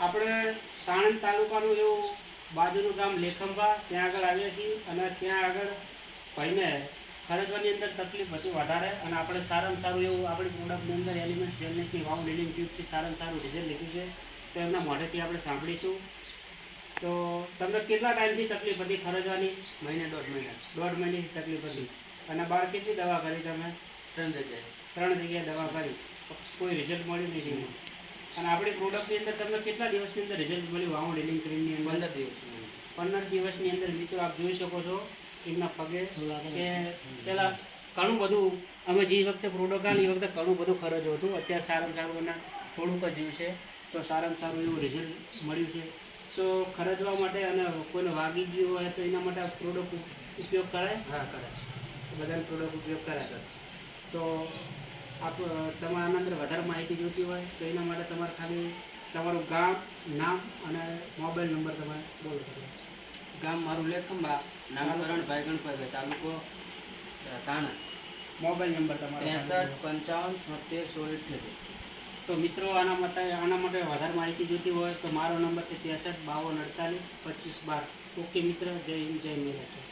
આપણે સાણંદ તાલુકાનું એવું બાજુનું ગામ લેખંભા ત્યાં આગળ આવ્યા છીએ અને ત્યાં આગળ ભાઈને ખરેખરની અંદર તકલીફ હતી વધારે અને આપણે સારામાં સારું એવું આપણી પ્રોડક્ટની અંદર એલિમેન્ટ જેલનેથી વાવ લીલિંગ ટ્યુબથી સારામાં સારું રિઝલ્ટ લીધું છે, તો એમના મોઢેથી આપણે સાંભળીશું. તો તમને કેટલા ટાઈમથી તકલીફ હતી ખરજવાની મહિને, દોઢ મહિના. દોઢ મહિનાની તકલીફ હતી. અને બાર કેટલી દવા કરી તમે? ત્રણ જગ્યાએ. ત્રણ જગ્યાએ દવા કરી કોઈ રિઝલ્ટ મળ્યું નહીં અને આપણી પ્રોડક્ટની અંદર તમને કેટલા દિવસની અંદર રિઝલ્ટ મળ્યું? વાવ લિલિંગ ક્રીમની અંદર પંદર દિવસની પંદર દિવસની અંદર મિત્રો આપ જોઈ શકો છો એમના પગે કે પેલા ઘણું બધું અમે જે વખતે પ્રોડક્ટ આવી એ વખતે ઘણું બધું ખર્ચ હતું. અત્યારે સારામાં સારું એના થોડુંક જ છે. તો સારામાં સારું એવું રિઝલ્ટ મળ્યું છે. તો ખર્ચવા માટે અને કોઈને વાગી ગયું હોય તો એના માટે પ્રોડક્ટ ઉપયોગ કરાય? હા કરાય. બધાને પ્રોડક્ટ ઉપયોગ કરાય. તો આપ તમારે આના અંદર વધારે માહિતી જોઈતી હોય તો એના માટે તમારે ખાલી તમારું ગામ નામ અને મોબાઈલ નંબર તમારે બોલો ગામ મારું લેખંબા નામ કરણભાઈ ગણપતભાઈ તાલુકો સાણંદ. મોબાઈલ નંબર તમારો ત્રેસઠ પંચાવન છોતેર સોળ અઠ્યોતેર તો મિત્રો આના માટે આના માટે વધારે માહિતી જોઈતી હોય તો મારો નંબર છે ત્રેસઠ બાવન અડતાલીસ પચીસ બાર. ઓકે મિત્ર જય હિન્દ જય મેરા